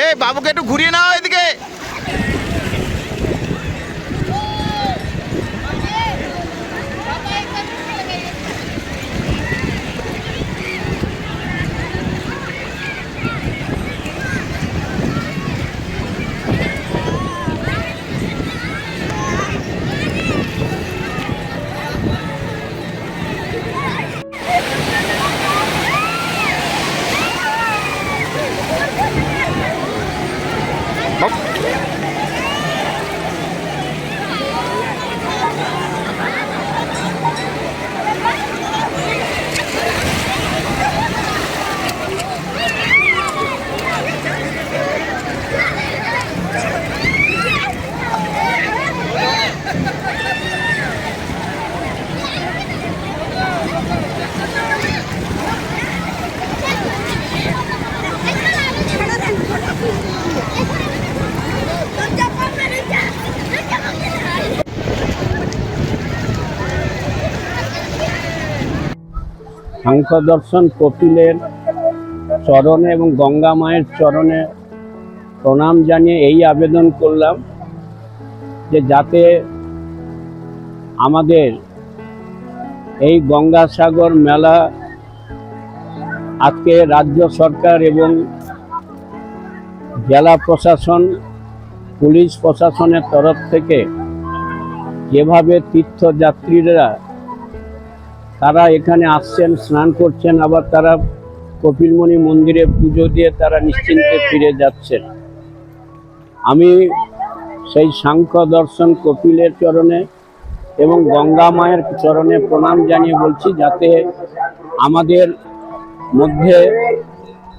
এই বাবুকে একটু ঘুরিয়ে নাও এদিকে। দর্শন কপিলের চরণে এবং গঙ্গা মায়ের চরণে প্রণাম জানিয়ে এই আবেদন করলাম যে যাতে আমাদের এই গঙ্গাসাগর মেলা আজকে রাজ্য সরকার এবং জেলা প্রশাসন, পুলিশ প্রশাসনের তরফ থেকে যেভাবে তীর্থযাত্রীরা তারা এখানে আসছেন, স্নান করছেন, আবার তারা কপিলমণি মন্দিরে পুজো দিয়ে তারা নিশ্চিন্তে ফিরে যাচ্ছেন। আমি সেই সাংখ্য দর্শন কপিলের চরণে এবং গঙ্গা মায়ের চরণে প্রণাম জানিয়ে বলছি, যাতে আমাদের মধ্যে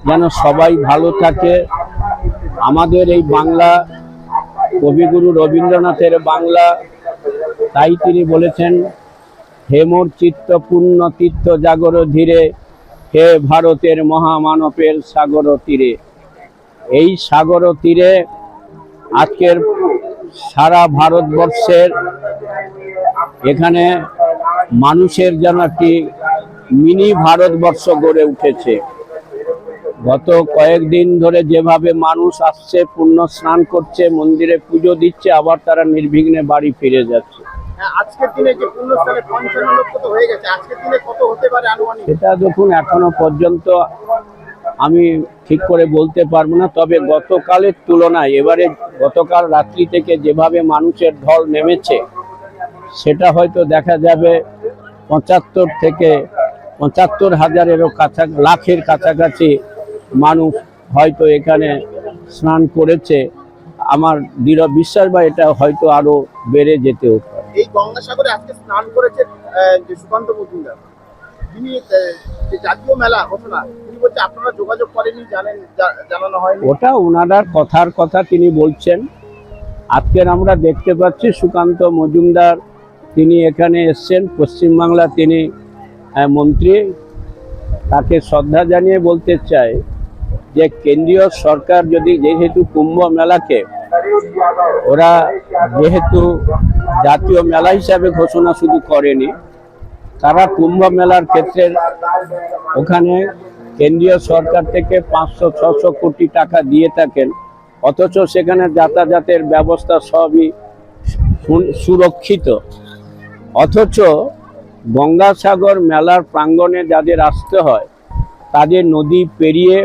যেন সবাই ভালো থাকে। আমাদের এই বাংলা কবিগুরু রবীন্দ্রনাথের বাংলা, তাই তিনি বলেছেন হে মোর চিত্ত পূর্ণ তীর্থ জাগর ধীরে, হে ভারতের মহামানবের সাগর তীরে। এই সাগর তীরে আজকের সারা ভারতবর্ষের এখানে মানুষের যেন একটি মিনি ভারতবর্ষ গড়ে উঠেছে। গত কয়েকদিন ধরে যেভাবে মানুষ আসছে পুণ্য স্নান করছে, মন্দিরে পুজো দিচ্ছে, আবার তারা নির্বিঘ্নে বাড়ি ফিরে যাচ্ছে। আজকের দিনে যে তো হয়ে গেছে, আজকের দিনে কত হতে পারে আনুমানিক? সেটা দেখুন, এখনও পর্যন্ত আমি ঠিক করে বলতে পারব না, তবে গতকালের তুলনায়, এবারে গতকাল রাত্রি থেকে যেভাবে মানুষের ঢল নেমেছে, সেটা হয়তো দেখা যাবে পঁচাত্তর থেকে পঁচাত্তর হাজারেরও কাছা, লাখের কাছাকাছি মানুষ হয়তো এখানে স্নান করেছে। আমার দৃঢ় বিশ্বাস বা এটা হয়তো আরও বেড়ে যেতেও এই গঙ্গাসাগরে আজকে স্নান করেছে যে সুকান্ত মজুমদার। তিনি যে জাতীয় মেলা ঘোষণা, তিনি বলছে আপনারা যোগাযোগ করেনি জানেন জানানো হয়নি। ওটা ওনার কথার কথা তিনি বলছেন। আজকের আমরা দেখতে পাচ্ছি সুকান্ত মজুমদার, তিনি এখানে এসছেন। পশ্চিমবাংলা তিনি মন্ত্রী। তাকে শ্রদ্ধা জানিয়ে বলতে চাই যে কেন্দ্রীয় সরকার যদি যেহেতু কুম্ভ মেলাকে, ওরা যেহেতু জাতীয় মেলা হিসাবে ঘোষণা শুধু করেনি, তারা কুম্ভ মেলার ক্ষেত্রে ওখানে কেন্দ্রীয় সরকার থেকে পাঁচশো, ছশো কোটি টাকা দিয়ে থাকেন, অথচ সেখানে যাতায়াতের ব্যবস্থা সবই সুরক্ষিত। অথচ গঙ্গাসাগর মেলার প্রাঙ্গণে যাদের আসতে হয়, তাদের নদী পেরিয়ে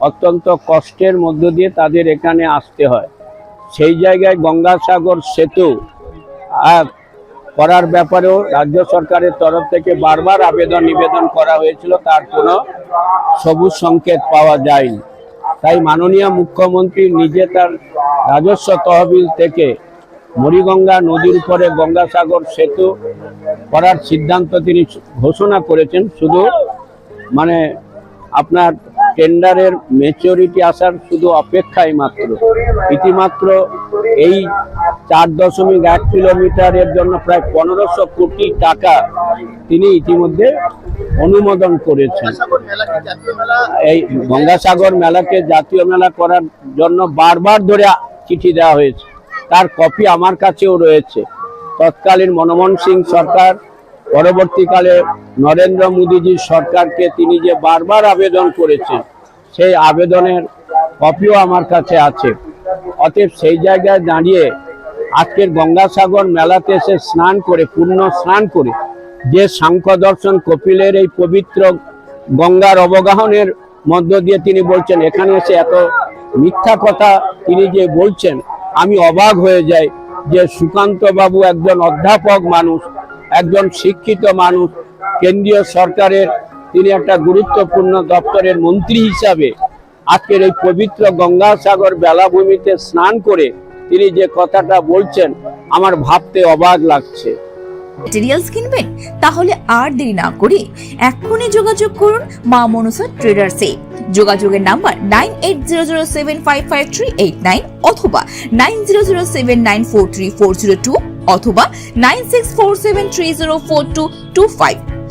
অত্যন্ত কষ্টের মধ্য দিয়ে তাদের এখানে আসতে হয়। সেই জায়গায় গঙ্গাসাগর সেতু করার ব্যাপারেও রাজ্য সরকারের তরফ থেকে বারবার আবেদন নিবেদন করা হয়েছিল, তার কোনো সবুজ সংকেত পাওয়া যায়নি। তাই মাননীয় মুখ্যমন্ত্রী নিজে তার রাজস্ব তহবিল থেকে মরিগঙ্গা নদীর উপরে গঙ্গাসাগর সেতু করার সিদ্ধান্ত তিনি ঘোষণা করেছেন। শুধু মানে আপনার টেন্ডারের মেচুরিটি আসার শুধু অপেক্ষাই মাত্র। ইতিমাত্র এই চার দশমিক এক কিলোমিটারের জন্য প্রায় পনেরোশো কোটি টাকা তিনি ইতিমধ্যে অনুমোদন করেছেন। এই গঙ্গাসাগর মেলাকে জাতীয় মেলা করার জন্য বারবার ধরে চিঠি দেওয়া হয়েছে। তার কপি আমার কাছেও রয়েছে। তৎকালীন মনমোহন সিং সরকার, পরবর্তীকালে নরেন্দ্র মোদীজির সরকারকে তিনি যে বারবার আবেদন করেছেন, সেই আবেদনের কপিও আমার কাছে আছে। অতএব সেই জায়গায় দাঁড়িয়ে আজকের গঙ্গাসাগর মেলাতে এসে স্নান করে, পূর্ণ স্নান করে, যে সাংখ্য দর্শন কপিলের এই পবিত্র গঙ্গার অবগাহনের মধ্য দিয়ে তিনি বলছেন, এখানে এসে এত মিথ্যা কথা তিনি যে বলছেন, আমি অবাক হয়ে যাই যে সুকান্ত বাবু একজন অধ্যাপক মানুষ, একজন শিক্ষিত মানুষ, কেন্দ্রীয় সরকারের তিনি একটা গুরুত্বপূর্ণ দপ্তরের মন্ত্রী হিসাবে আজকের এই পবিত্র গঙ্গাসাগর বেলাভূমিতে স্নান করে তিনি যে কথাটা বলছেন, আমার ভাবতে অবাক লাগছে। ম্যাটেরিয়ালস কিনবেন? তাহলে আর দেরি না করে এক্ষুনি যোগাযোগ করুন মা মনসা ট্রেডার্সে যোগাযোগের number nine eight zero zero seven five five three eight nine অথবা nine zero zero seven nine four three four zero two অথবা nine six four seven three zero four two two five